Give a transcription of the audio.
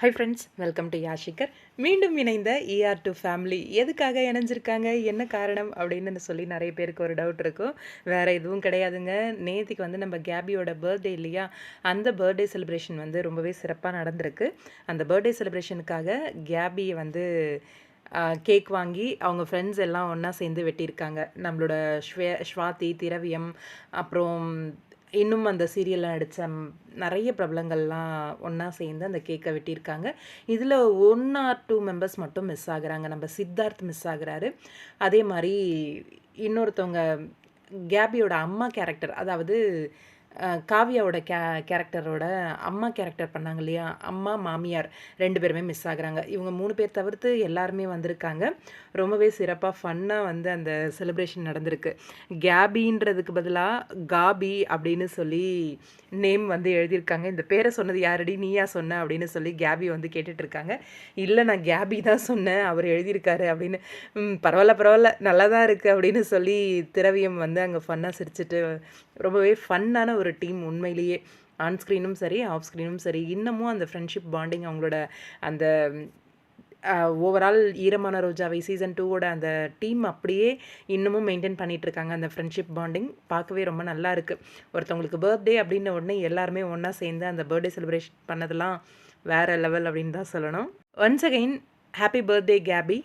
High friends welcome to யாஷிகர் மீண்டும் இணைந்த இஆர் டு ஃபேமிலி எதுக்காக இணைஞ்சிருக்காங்க? என்ன காரணம்? அப்படின்னு சொல்லி நிறைய பேருக்கு ஒரு டவுட் இருக்கும். வேறு எதுவும் கிடையாதுங்க. நேத்திக்கு வந்து நம்ம கேபியோட பர்த்டே இல்லையா? அந்த பர்த்டே செலிப்ரேஷன் வந்து ரொம்பவே சிறப்பாக நடந்திருக்கு. அந்த பர்த்டே செலிப்ரேஷனுக்காக கேபியை வந்து கேக் வாங்கி அவங்க ஃப்ரெண்ட்ஸ் எல்லாம் ஒன்றா சேர்ந்து வெட்டியிருக்காங்க. நம்மளோட ஸ்வே ஸ்வாதி திரவியம் அப்புறம் இன்னும் அந்த சீரியலில் நடித்த நிறைய பிரபலங்கள்லாம் ஒன்றா சேர்ந்து அந்த கேக்கை வெட்டியிருக்காங்க. இதில் ஒன் ஆர் டூ மெம்பர்ஸ் மட்டும் மிஸ் ஆகுறாங்க. நம்ம சித்தார்த் மிஸ் ஆகுறாரு. அதே மாதிரி இன்னொருத்தவங்க கேபியோட அம்மா கேரக்டர் அதாவது காவியாவோட கே கேரக்டரோட அம்மா கேரக்டர் பண்ணாங்க இல்லையா? அம்மா மாமியார் ரெண்டு பேருமே மிஸ் ஆகுறாங்க. இவங்க மூணு பேர் தவிர்த்து எல்லாருமே வந்திருக்காங்க. ரொம்பவே சிறப்பாக ஃபன்னாக வந்து அந்த செலிப்ரேஷன் நடந்திருக்கு. கேபின்றதுக்கு பதிலாக காபி அப்படின்னு சொல்லி நேம் வந்து எழுதியிருக்காங்க. இந்த பேரை சொன்னது யாரடி? நீயா சொன்ன அப்படின்னு சொல்லி கேபி வந்து கேட்டுட்ருக்காங்க. இல்லை நான் கேபி தான் சொன்னேன். அவர் எழுதியிருக்காரு அப்படின்னு. பரவாயில்ல பரவாயில்ல நல்லா தான் இருக்குது அப்படின்னு சொல்லி திரவியம் வந்து அங்கே ஃபன்னாக சிரிச்சிட்டு ரொம்பவே ஃபன்னான ஒரு டீம் உண்மையிலேயே ஆன் ஸ்க்ரீனும் சரி ஆஃப் ஸ்க்ரீனும் சரி இன்னமும் அந்த ஃப்ரெண்ட்ஷிப் பாண்டிங் அவங்களோட அந்த ஓவரால் ஈரமான ரோஜாவை சீசன் டூவோட அந்த டீம் அப்படியே இன்னமும் மெயின்டைன் பண்ணிகிட்ருக்காங்க அந்த ஃப்ரெண்ட்ஷிப் பாண்டிங் பார்க்கவே ரொம்ப நல்லா இருக்குது ஒருத்தவங்களுக்கு பர்த்டே அப்படின்ன உடனே எல்லாருமே ஒன்றா சேர்ந்து அந்த பர்த்டே செலிப்ரேஷன் பண்ணதெல்லாம் வேறு லெவல் அப்படின்னு தான் சொல்லணும். Once again happy birthday KP